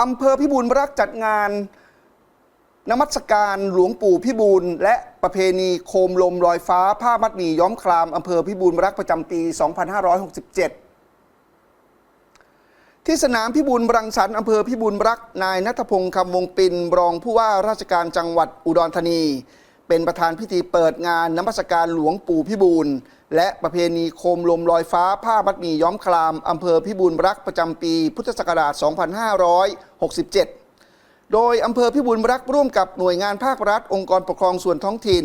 อำเภอพิบูลรักษ์จัดงานนมัสการหลวงปู่พิบูลและประเพณีโคมลมลอยฟ้า ผ้ามัดหมี่ย้อมครามอำเภอพิบูลรักษ์ประจำปี 2567 ที่สนามพิบูลรังสรรค์อำเภอพิบูลรักษ์นายนัทพงศ์คำวงปินรองผู้ว่าราชการจังหวัดอุดรธานี เป็นประธานพิธีเปิดงานน้ำมัสการหลวงปู่พิบูลและประเพณีโคมลมลอยฟ้าผ้ามัดหมี่ย้อมครามอำเภอพิบูลรักษ์ประจำปี พุทธศักราช 2567 โดยอำเภอพิบูลรักษ์ร่วมกับหน่วยงานภาครัฐ องค์กรปกครองส่วนท้องถิ่น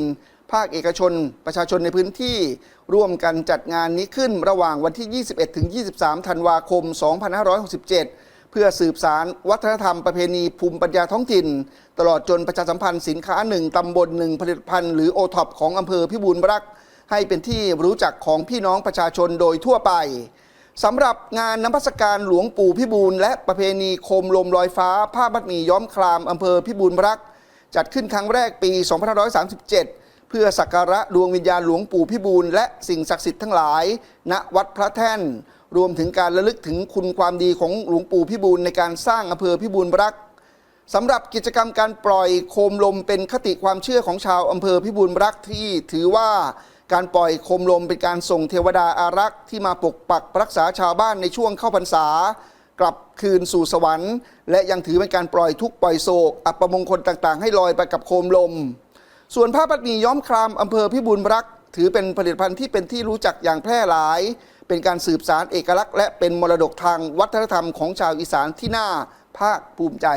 ภาคเอกชน ประชาชนในพื้นที่ ร่วมกันจัดงานนี้ขึ้นระหว่างวันที่ 21-23 ธันวาคม 2567 พื่อสืบสารวัฒนธรรมประเพณีภูมิปัญญาท้องถิ่น ตลอดจนประชาสัมพันธ์สินค้าหนึ่งตำบลหนึ่งผลิตภัณฑ์หรือโอท็อปของอำเภอพิบูลรักษ์ให้เป็นที่รู้จักของพี่น้องประชาชนโดยทั่วไปสำหรับงานนมัสการหลวงปู่พิบูลและประเพณีโคมลมลอยฟ้า ผ้ามัดหมี่ย้อมครามอำเภอพิบูลรักษ์จัดขึ้นครั้งแรกปี 2537 พื่อสักการะดวงวิญญาณหลวงปู่พิบูลและสิ่งศักดิ์สิทธิ์ทั้งหลาย ณวัดพระแท่น รวมถึงการระลึกถึงคุณความดีของหลวงปู่พิบูลในการสร้างอำเภอพิบูลรักษ์สำหรับกิจกรรมการปล่อยโคมลมเป็นคติความเชื่อของชาวอำเภอพิบูลรักษ์ที่ถือว่าการปล่อยโคมลมเป็นการส่งเทวดาอารักษ์ที่มาปกปักรักษาชาวบ้านในช่วงเข้าพรรษากลับคืนสู่สวรรค์ และยังถือเป็นการปล่อยทุกปล่อยโศก อัปมงคลต่างๆ ให้ลอยไปกับโคมลม ส่วนผ้าปัดหมี่ย้อมครามอำเภอพิบูลรักษ์ถือเป็นผลิตภัณฑ์ที่เป็นที่รู้จักอย่างแพร่หลาย เป็นการสืบสารเอกลักษณ์ และเป็นมรดกทางวัฒนธรรมของชาวอีสานที่น่าภาคภูมิใจ